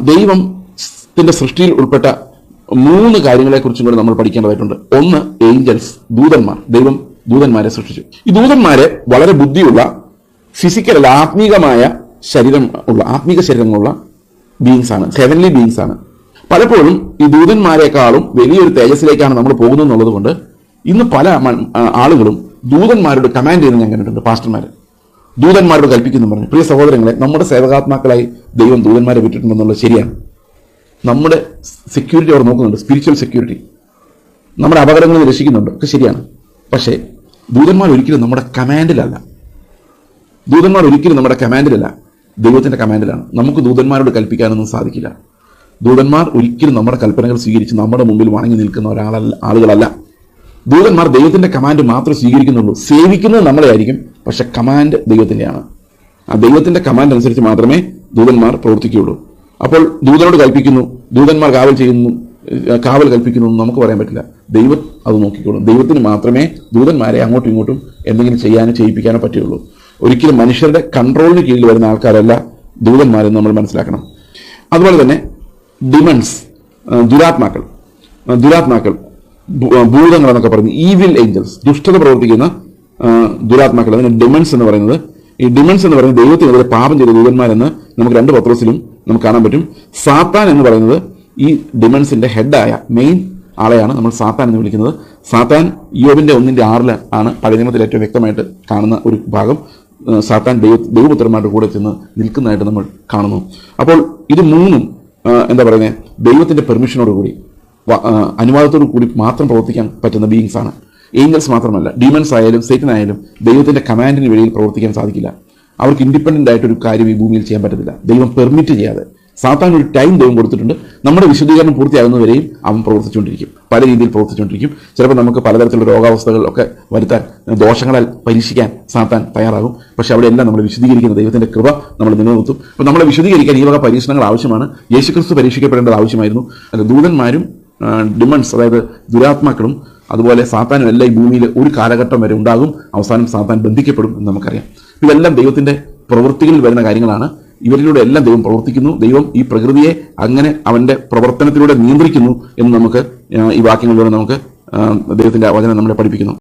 ദൈവത്തിന്റെ സൃഷ്ടിയിൽ ഉൾപ്പെട്ട മൂന്ന് കാര്യങ്ങളെക്കുറിച്ചും കൂടി നമ്മൾ പഠിക്കേണ്ടതായിട്ടുണ്ട്. ഒന്ന് ഏഞ്ചൽസ് ദൂതന്മാർ. ദൈവം ദൂതന്മാരെ സൃഷ്ടിച്ചു. ഈ ദൂതന്മാരെ വളരെ ബുദ്ധിയുള്ള ഫിസിക്കൽ അല്ല ആത്മീകമായ ശരീരം ഉള്ള ആത്മീക ശരീരങ്ങളുള്ള ബീങ്സ് ആണ്. ഹെവൻലി ബീങ്സ് ആണ്. പലപ്പോഴും ഈ ദൂതന്മാരെക്കാളും വലിയൊരു തേജസ്സിലേക്കാണ് നമ്മൾ പോകുന്നത് എന്നുള്ളത് കൊണ്ട് ഇന്ന് പല ആളുകളും ദൂതന്മാരോട് കമാൻഡ് ചെയ്യുന്നത് ഞാൻ കണ്ടിട്ടുണ്ട് പാസ്റ്റർമാർ ദൂതന്മാരോട് കൽപ്പിക്കുന്നു പറഞ്ഞു പ്രിയ സഹോദരങ്ങളെ നമ്മുടെ സേവകാത്മാക്കളായി ദൈവം ദൂതന്മാരെ വിട്ടിട്ടുണ്ടെന്നുള്ളത് ശരിയാണ്. നമ്മുടെ സെക്യൂരിറ്റി അവർ നോക്കുന്നുണ്ട് സ്പിരിച്വൽ സെക്യൂരിറ്റി നമ്മുടെ അപകടങ്ങൾ രക്ഷിക്കുന്നുണ്ട് ഒക്കെ ശരിയാണ്. പക്ഷേ ദൂതന്മാർ ഒരിക്കലും നമ്മുടെ കമാൻഡിലല്ല. ദൂതന്മാർ ഒരിക്കലും നമ്മുടെ കമാൻഡിലല്ല ദൈവത്തിന്റെ കമാൻഡിലാണ്. നമുക്ക് ദൂതന്മാരോട് കൽപ്പിക്കാനൊന്നും സാധിക്കില്ല. ദൂതന്മാർ ഒരിക്കലും നമ്മുടെ കൽപ്പനകൾ സ്വീകരിച്ച് നമ്മുടെ മുമ്പിൽ വണങ്ങി നിൽക്കുന്ന ഒരാളല്ല ആളുകളല്ല. ദൂതന്മാർ ദൈവത്തിന്റെ കമാൻഡ് മാത്രം സ്വീകരിക്കുന്നുള്ളൂ. സേവിക്കുന്നത് നമ്മളെ ആയിരിക്കും പക്ഷെ കമാൻഡ് ദൈവത്തിന്റെയാണ് ആ ദൈവത്തിന്റെ കമാൻഡ് അനുസരിച്ച് മാത്രമേ ദൂതന്മാർ പ്രവർത്തിക്കുകയുള്ളൂ. അപ്പോൾ ദൂതനോട് കൽപ്പിക്കുന്നു ദൂതന്മാർ കാവൽ ചെയ്യുന്നു കാവൽ കൽപ്പിക്കുന്നു എന്ന് നമുക്ക് പറയാൻ പറ്റില്ല. ദൈവം അത് നോക്കിക്കോളും. ദൈവത്തിന് മാത്രമേ ദൂതന്മാരെ അങ്ങോട്ടും ഇങ്ങോട്ടും എന്തെങ്കിലും ചെയ്യാനോ ചെയ്യിപ്പിക്കാനോ പറ്റുള്ളൂ ഒരിക്കലും മനുഷ്യരുടെ കൺട്രോളിന് കീഴിൽ വരുന്ന ആൾക്കാരല്ല ദൂതന്മാരെന്ന് നമ്മൾ മനസ്സിലാക്കണം. അതുപോലെ തന്നെ ഡിമൺസ് ദുരാത്മാക്കൾ. ദുരാത്മാക്കൾ. ഭൂതങ്ങൾ എന്നൊക്കെ പറയുന്നത് ഈവിൽ ഏഞ്ചൽസ് ദുഷ്ടത പ്രവർത്തിക്കുന്ന ദുരാത്മാക്കൾ അതിന് ഡിമൻസ് എന്ന് പറയുന്നത്. ഈ ഡിമൻസ് എന്ന് പറയുന്നത് ദൈവത്തിനെതിരെ പാപം ചെയ്ത ദൂതന്മാരെന്ന് നമുക്ക് രണ്ട് പത്രോസിലും നമുക്ക് കാണാൻ പറ്റും. സാത്താൻ എന്ന് പറയുന്നത് ഈ ഡിമൻസിന്റെ ഹെഡായ മെയിൻ ആളെയാണ് നമ്മൾ സാത്താൻ എന്ന് വിളിക്കുന്നത്. സാത്താൻ യോബിന്റെ ഒന്നിന്റെ ആറിൽ ആണ് പഴയനിമത്തിൽ ഏറ്റവും വ്യക്തമായിട്ട് കാണുന്ന ഒരു ഭാഗം. സാത്താൻ ദൈവ ദൈവപുത്രന്മാരുടെ കൂടെ ചെന്ന് നിൽക്കുന്നതായിട്ട് നമ്മൾ കാണുന്നു. അപ്പോൾ ഇത് മൂന്നും എന്താ പറയുന്നത് ദൈവത്തിന്റെ പെർമിഷനോട് കൂടി വ- ആ, അനുവാദത്തോടു കൂടി മാത്രം പ്രവർത്തിക്കാൻ പറ്റുന്ന ബീയിങ്സ് ആണ്. ഏഞ്ചൽസ് മാത്രമല്ല ഡീമൻസ് ആയാലും സേറ്റൻ ആയാലും ദൈവത്തിന്റെ കമാൻഡിന് വെളിയിൽ പ്രവർത്തിക്കാൻ സാധിക്കില്ല. അവർക്ക് ഇൻഡിപെൻഡന്റ് ആയിട്ടൊരു കാര്യം ഈ ഭൂമിയിൽ ചെയ്യാൻ പറ്റത്തില്ല. ദൈവം പെർമിറ്റ് ചെയ്യാതെ. സാത്താൻ ഒരു ടൈം ദൈവം കൊടുത്തിട്ടുണ്ട്. നമ്മുടെ വിശദീകരണം പൂർത്തിയാകുന്നവരെയും അവൻ പ്രവർത്തിച്ചുകൊണ്ടിരിക്കും. പല രീതിയിൽ പ്രവർത്തിച്ചുകൊണ്ടിരിക്കും. ചിലപ്പോൾ നമുക്ക് പലതരത്തിലുള്ള രോഗാവസ്ഥകൾ ഒക്കെ വരുത്താൻ ദോഷങ്ങളാൽ പരീക്ഷിക്കാൻ സാത്താൻ തയ്യാറാകും. പക്ഷെ അവിടെയെല്ലാം നമ്മൾ വിശദീകരിക്കുന്ന ദൈവത്തിന്റെ കൃപ നമ്മൾ നിലനിർത്തും. അപ്പോൾ നമ്മളെ വിശദീകരിക്കാൻ ഈ വക പരീക്ഷണങ്ങൾ ആവശ്യമാണ്. യേശുക്രിസ്തു പരീക്ഷിക്കപ്പെടേണ്ടത് ആവശ്യമായിരുന്നു. അല്ല ദൂതന്മാരും ഡിമൺസ് അതായത് ദുരാത്മാക്കളും അതുപോലെ സാത്താനും എല്ലാം ഈ ഭൂമിയിൽ ഒരു കാലഘട്ടം വരെ ഉണ്ടാകും. അവസാനം സാത്താൻ ബന്ധിക്കപ്പെടും എന്ന് നമുക്കറിയാം. ഇതെല്ലാം ദൈവത്തിന്റെ പ്രവൃത്തികളിൽ വരുന്ന കാര്യങ്ങളാണ്. ഇവരിലൂടെ എല്ലാം ദൈവം പ്രവർത്തിക്കുന്നു. ദൈവം ഈ പ്രകൃതിയെ അങ്ങനെ അവന്റെ പ്രവർത്തനത്തിലൂടെ നിയന്ത്രിക്കുന്നു എന്ന് നമുക്ക് ഈ വാക്യങ്ങളിലൂടെ നമുക്ക് ദൈവത്തിന്റെ വചനം നമ്മളെ പഠിപ്പിക്കുന്നു.